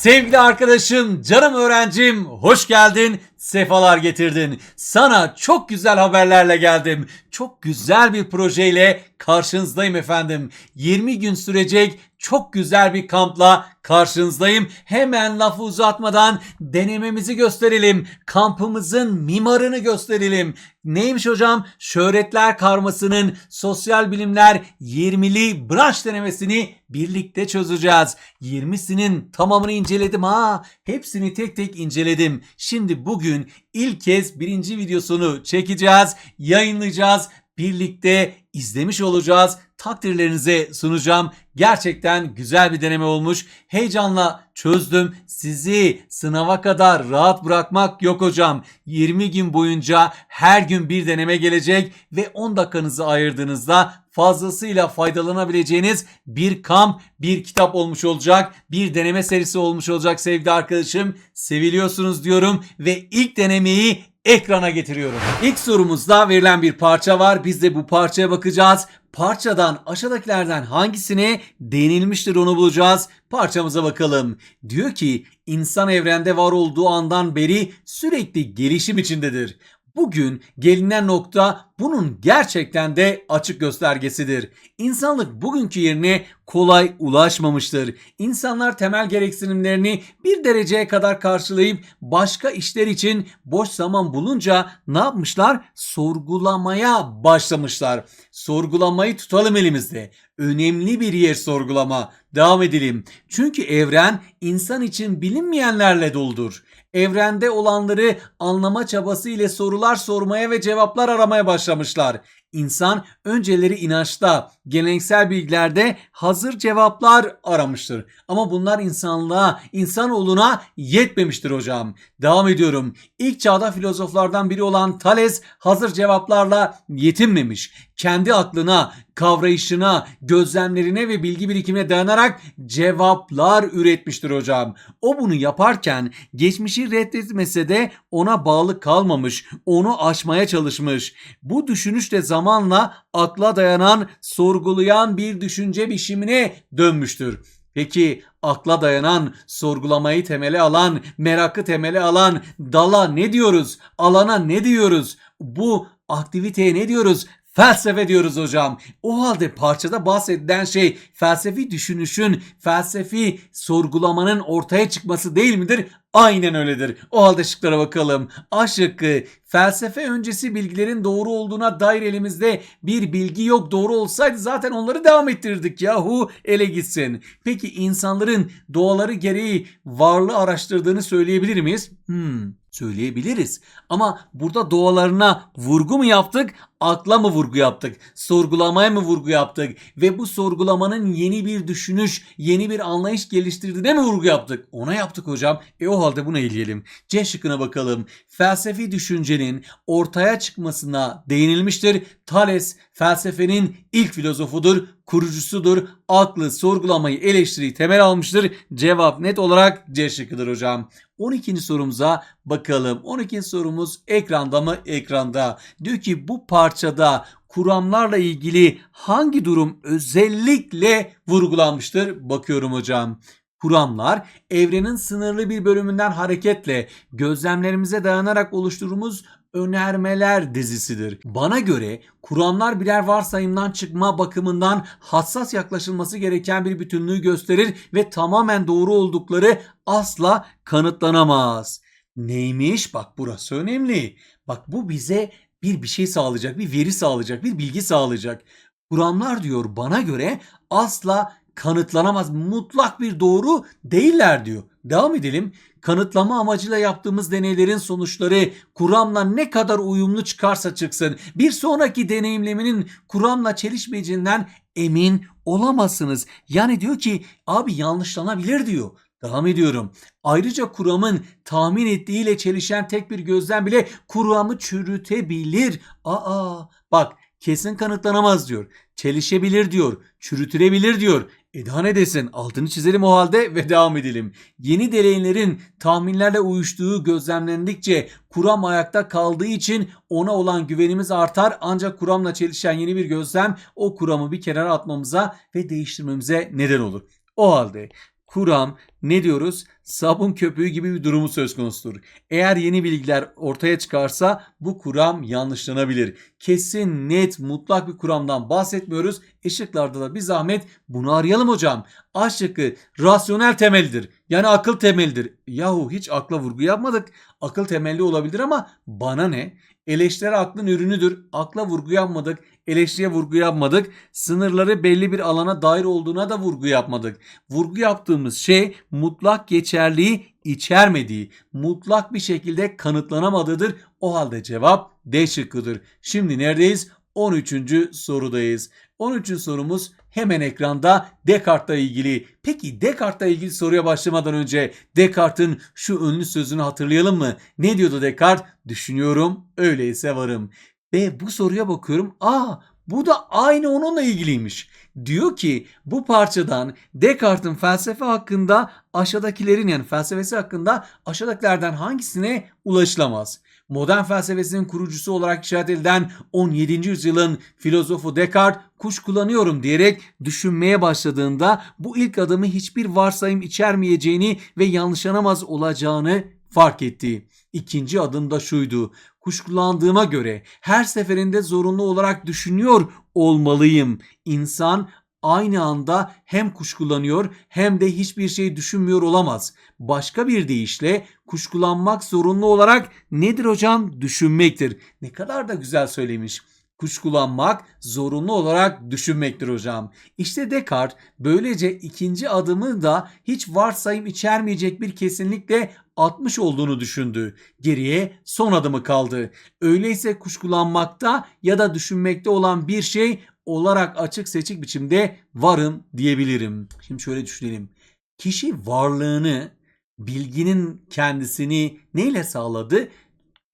Sevgili arkadaşım, canım öğrencim, hoş geldin, sefalar getirdin. Sana çok güzel haberlerle geldim. Çok güzel bir projeyle karşınızdayım efendim. 20 gün sürecek çok güzel bir kampla karşınızdayım. Hemen lafı uzatmadan denememizi gösterelim. Kampımızın mimarını gösterelim. Neymiş hocam? Şöhretler karmasının sosyal bilimler 20'li branş denemesini birlikte çözeceğiz. 20'sinin tamamını inceledim ha. Hepsini tek tek inceledim. Şimdi bugün ilk kez birinci videosunu çekeceğiz, yayınlayacağız. Birlikte izlemiş olacağız. Takdirlerinize sunacağım. Gerçekten güzel bir deneme olmuş. Heyecanla çözdüm. Sizi sınava kadar rahat bırakmak yok hocam. 20 gün boyunca her gün bir deneme gelecek ve 10 dakikanızı ayırdığınızda fazlasıyla faydalanabileceğiniz bir kamp, bir kitap olmuş olacak. Bir deneme serisi olmuş olacak sevgili arkadaşım. Seviliyorsunuz diyorum ve ilk denemeyi ekrana getiriyorum. İlk sorumuzda verilen bir parça var. Biz de bu parçaya bakacağız. Parçadan aşağıdakilerden hangisine değinilmiştir onu bulacağız. Parçamıza bakalım. Diyor ki insan evrende var olduğu andan beri sürekli gelişim içindedir. Bugün gelinen nokta bunun gerçekten de açık göstergesidir. İnsanlık bugünkü yerine kolay ulaşmamıştır. İnsanlar temel gereksinimlerini bir dereceye kadar karşılayıp başka işler için boş zaman bulunca ne yapmışlar? Sorgulamaya başlamışlar. Sorgulamayı tutalım elimizde. Önemli bir yer sorgulama. Devam edelim. Çünkü evren insan için bilinmeyenlerle doludur. Evrende olanları anlama çabası ile sorular sormaya ve cevaplar aramaya başlamışlar. İnsan önceleri inançta, geleneksel bilgilerde hazır cevaplar aramıştır. Ama bunlar insanlığa, insanoğluna yetmemiştir hocam. Devam ediyorum. İlk çağda filozoflardan biri olan Thales hazır cevaplarla yetinmemiş. Kendi aklına, kavrayışına, gözlemlerine ve bilgi birikimine dayanarak cevaplar üretmiştir hocam. O bunu yaparken geçmişi reddetmese de ona bağlı kalmamış, onu aşmaya çalışmış. Bu düşünüşle zamanla akla dayanan, sorgulayan bir düşünce biçimine dönmüştür. Peki akla dayanan, sorgulamayı temele alan, merakı temele alan dala ne diyoruz? Alana ne diyoruz? Bu aktiviteye ne diyoruz? Felsefe diyoruz hocam. O halde parçada bahsedilen şey felsefi düşünüşün, felsefi sorgulamanın ortaya çıkması değil midir? Aynen öyledir. O halde şıklara bakalım. A şıkkı felsefe öncesi bilgilerin doğru olduğuna dair elimizde bir bilgi yok. Doğru olsaydı zaten onları devam ettirirdik yahu ele gitsin. Peki insanların doğaları gereği varlığı araştırdığını söyleyebilir miyiz? Hmm, söyleyebiliriz. Ama burada doğalarına vurgu mu yaptık? Akla mı vurgu yaptık? Sorgulamaya mı vurgu yaptık? Ve bu sorgulamanın yeni bir düşünüş, yeni bir anlayış geliştirdiğine mi vurgu yaptık? Ona yaptık hocam. E o halde bunu eleyelim. C şıkkına bakalım. Felsefi düşüncenin ortaya çıkmasına değinilmiştir. Thales felsefenin ilk filozofudur, kurucusudur. Aklı, sorgulamayı, eleştiriyi temel almıştır. Cevap net olarak C şıkkıdır hocam. 12. sorumuza bakalım. 12. sorumuz ekranda mı? Ekranda. Diyor ki bu parçada kuramlarla ilgili hangi durum özellikle vurgulanmıştır? Bakıyorum hocam. Kuramlar evrenin sınırlı bir bölümünden hareketle gözlemlerimize dayanarak oluşturduğumuz önermeler dizisidir. Bana göre kuramlar birer varsayımdan çıkma bakımından hassas yaklaşılması gereken bir bütünlüğü gösterir ve tamamen doğru oldukları asla kanıtlanamaz. Neymiş? Bak burası önemli. Bak bu bize bir bir şey sağlayacak, bir veri sağlayacak, bir bilgi sağlayacak. Kuramlar diyor bana göre asla kanıtlanamaz, mutlak bir doğru değiller diyor. Devam edelim. Kanıtlama amacıyla yaptığımız deneylerin sonuçları kuramla ne kadar uyumlu çıkarsa çıksın bir sonraki deneyimleminin kuramla çelişmeyeceğinden emin olamazsınız. Yani diyor ki abi yanlışlanabilir diyor. Devam ediyorum. Ayrıca kuramın tahmin ettiğiyle çelişen tek bir gözlem bile kuramı çürütebilir. Aa bak kesin kanıtlanamaz diyor. Çelişebilir diyor. Çürütülebilir diyor. E daha ne desin? Altını çizelim o halde ve devam edelim. Yeni deneylerin tahminlerle uyuştuğu gözlemlendikçe kuram ayakta kaldığı için ona olan güvenimiz artar. Ancak kuramla çelişen yeni bir gözlem o kuramı bir kenara atmamıza ve değiştirmemize neden olur. O halde kuram ne diyoruz? Sabun köpüğü gibi bir durumu söz konusudur. Eğer yeni bilgiler ortaya çıkarsa bu kuram yanlışlanabilir. Kesin, net, mutlak bir kuramdan bahsetmiyoruz. Işıklarda da bir zahmet bunu arayalım hocam. A şıkkı rasyonel temeldir. Yani akıl temelidir. Yahu hiç akla vurgu yapmadık. Akıl temelli olabilir ama bana ne? Eleştiri aklın ürünüdür. Akla vurgu yapmadık. Eleştiriye vurgu yapmadık. Sınırları belli bir alana dair olduğuna da vurgu yapmadık. Vurgu yaptığımız şey mutlak geçerliği içermediği, mutlak bir şekilde kanıtlanamadığıdır. O halde cevap D şıkkıdır. Şimdi neredeyiz? 13. sorudayız. 13. sorumuz hemen ekranda Descartes'la ilgili. Peki Descartes'la ilgili soruya başlamadan önce Descartes'in şu ünlü sözünü hatırlayalım mı? Ne diyordu Descartes? Düşünüyorum, öyleyse varım. Ve bu soruya bakıyorum. Aa bu da aynı onunla ilgiliymiş. Diyor ki bu parçadan Descartes'in felsefe hakkında aşağıdakilerin yani felsefesi hakkında aşağıdakilerden hangisine ulaşılamaz? Modern felsefesinin kurucusu olarak işaret edilen 17. yüzyılın filozofu Descartes kuş kullanıyorum diyerek düşünmeye başladığında bu ilk adımı hiçbir varsayım içermeyeceğini ve yanlışlanamaz olacağını fark etti. İkinci adım da şuydu. Kuşkulandığıma göre her seferinde zorunlu olarak düşünüyor olmalıyım. İnsan aynı anda hem kuşkulanıyor hem de hiçbir şey düşünmüyor olamaz. Başka bir deyişle kuşkulanmak zorunlu olarak nedir hocam? Düşünmektir. Ne kadar da güzel söylemiş. Kuşkulanmak zorunlu olarak düşünmektir hocam. İşte Descartes böylece ikinci adımı da hiç varsayım içermeyecek bir kesinlikle atmış olduğunu düşündü. Geriye son adımı kaldı. Öyleyse kuşkulanmakta ya da düşünmekte olan bir şey olarak açık seçik biçimde varım diyebilirim. Şimdi şöyle düşünelim. Kişi varlığını, bilginin kendisini neyle sağladı?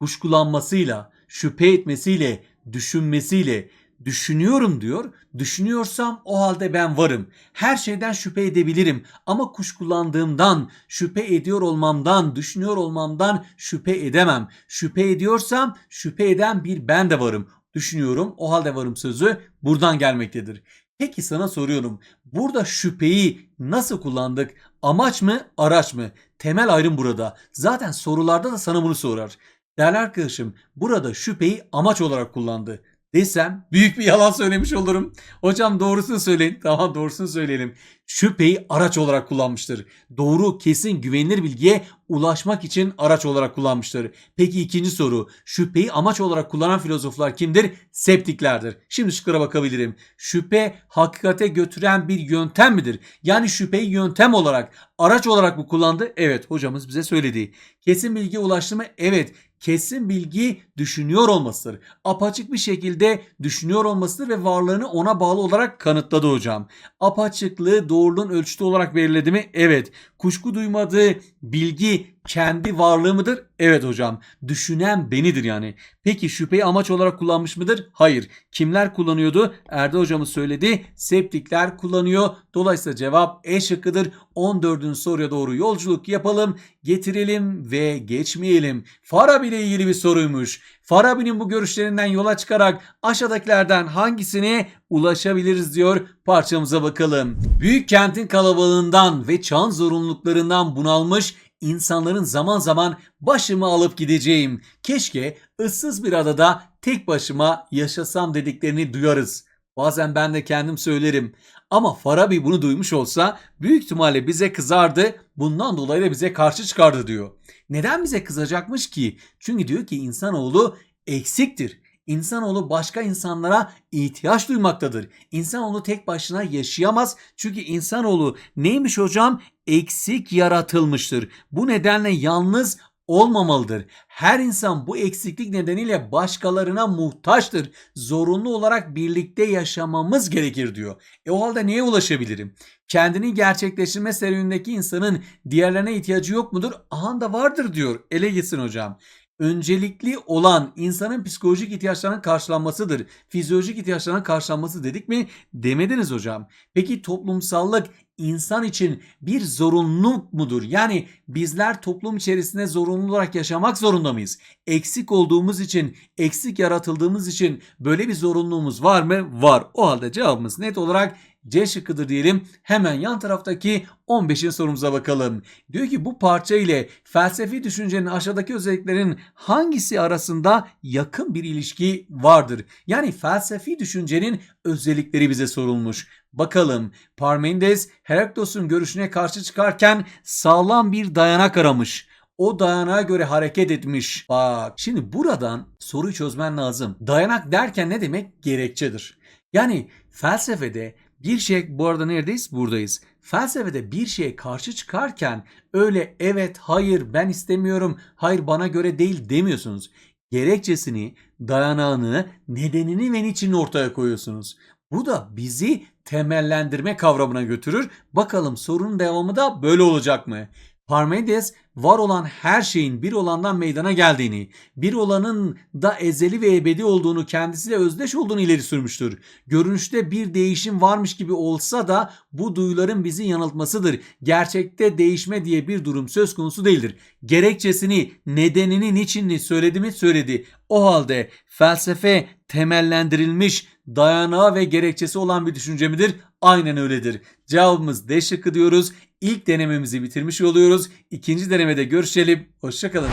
Kuşkulanmasıyla, şüphe etmesiyle, düşünmesiyle. Düşünüyorum diyor. Düşünüyorsam o halde ben varım. Her şeyden şüphe edebilirim ama kuşkulandığımdan, şüphe ediyor olmamdan, düşünüyor olmamdan şüphe edemem. Şüphe ediyorsam şüphe eden bir ben de varım. Düşünüyorum o halde varım sözü buradan gelmektedir. Peki sana soruyorum. Burada şüpheyi nasıl kullandık? Amaç mı, araç mı? Temel ayrım burada. Zaten sorularda da sana bunu sorar. Değerli arkadaşım burada şüpheyi amaç olarak kullandı desem büyük bir yalan söylemiş olurum. Hocam doğrusunu söyleyin. Tamam doğrusunu söyleyelim. Şüpheyi araç olarak kullanmıştır. Doğru, kesin, güvenilir bilgiye ulaşmak için araç olarak kullanmıştır. Peki ikinci soru. Şüpheyi amaç olarak kullanan filozoflar kimdir? Septiklerdir. Şimdi şıklara bakabilirim. Şüphe hakikate götüren bir yöntem midir? Yani şüpheyi yöntem olarak, araç olarak mı kullandı? Evet hocamız bize söyledi. Kesin bilgiye ulaştı mı? Evet kesin bilgi düşünüyor olmasıdır. Apaçık bir şekilde düşünüyor olmasıdır ve varlığını ona bağlı olarak kanıtladı hocam. Apaçıklığı doğruluğun ölçütü olarak belirledi mi? Evet. Kuşku duymadığı bilgi kendi varlığı mıdır? Evet hocam. Düşünen benidir yani. Peki şüpheyi amaç olarak kullanmış mıdır? Hayır. Kimler kullanıyordu? Erde hocamız söyledi. Septikler kullanıyor. Dolayısıyla cevap E şıkkıdır. 14. soruya doğru yolculuk yapalım, getirelim ve geçmeyelim. Farabi ile ilgili bir soruymuş. Farabi'nin bu görüşlerinden yola çıkarak aşağıdakilerden hangisine ulaşabiliriz diyor parçamıza bakalım. Büyük kentin kalabalığından ve çağın zorunluluklarından bunalmış insanların zaman zaman başımı alıp gideceğim. Keşke ıssız bir adada tek başıma yaşasam dediklerini duyarız. Bazen ben de kendim söylerim. Ama Farabi bunu duymuş olsa büyük ihtimalle bize kızardı. Bundan dolayı da bize karşı çıkardı diyor. Neden bize kızacakmış ki? Çünkü diyor ki insanoğlu eksiktir. İnsanoğlu başka insanlara ihtiyaç duymaktadır. İnsanoğlu tek başına yaşayamaz. Çünkü insanoğlu neymiş hocam? Eksik yaratılmıştır. Bu nedenle yalnız olmamalıdır. Her insan bu eksiklik nedeniyle başkalarına muhtaçtır. Zorunlu olarak birlikte yaşamamız gerekir diyor. E o halde neye ulaşabilirim? Kendini gerçekleştirme serüvenindeki insanın diğerlerine ihtiyacı yok mudur? Aha da vardır diyor. Ele gitsin hocam öncelikli olan insanın psikolojik ihtiyaçlarının karşılanmasıdır. Fizyolojik ihtiyaçlarının karşılanması dedik mi? Demediniz hocam. Peki toplumsallık insan için bir zorunluluk mudur? Yani bizler toplum içerisinde zorunlu olarak yaşamak zorunda mıyız? Eksik olduğumuz için, eksik yaratıldığımız için böyle bir zorunluluğumuz var mı? Var. O halde cevabımız net olarak C şıkkıdır diyelim. Hemen yan taraftaki 15'in sorumuza bakalım. Diyor ki bu parça ile felsefi düşüncenin aşağıdaki özelliklerin hangisi arasında yakın bir ilişki vardır? Yani felsefi düşüncenin özellikleri bize sorulmuş. Bakalım Parmenides Heraklos'un görüşüne karşı çıkarken sağlam bir dayanak aramış. O dayanağa göre hareket etmiş. Bak şimdi buradan soruyu çözmen lazım. Dayanak derken ne demek? Gerekçedir. Yani felsefede bir şey bu arada neredeyiz? Buradayız. Felsefede bir şeye karşı çıkarken öyle evet hayır ben istemiyorum hayır bana göre değil demiyorsunuz. Gerekçesini, dayanağını, nedenini ve niçini ortaya koyuyorsunuz. Bu da bizi temellendirme kavramına götürür. Bakalım sorunun devamı da böyle olacak mı? Parmenides var olan her şeyin bir olandan meydana geldiğini, bir olanın da ezeli ve ebedi olduğunu, kendisiyle özdeş olduğunu ileri sürmüştür. Görünüşte bir değişim varmış gibi olsa da bu duyuların bizi yanıltmasıdır. Gerçekte değişme diye bir durum söz konusu değildir. Gerekçesini, nedenini, niçinini söyledi mi söyledi. O halde felsefe temellendirilmiş, dayanağı ve gerekçesi olan bir düşünce midir? Aynen öyledir. Cevabımız D şıkkı diyoruz. İlk denememizi bitirmiş oluyoruz. İkinci denemede görüşelim. Hoşçakalın.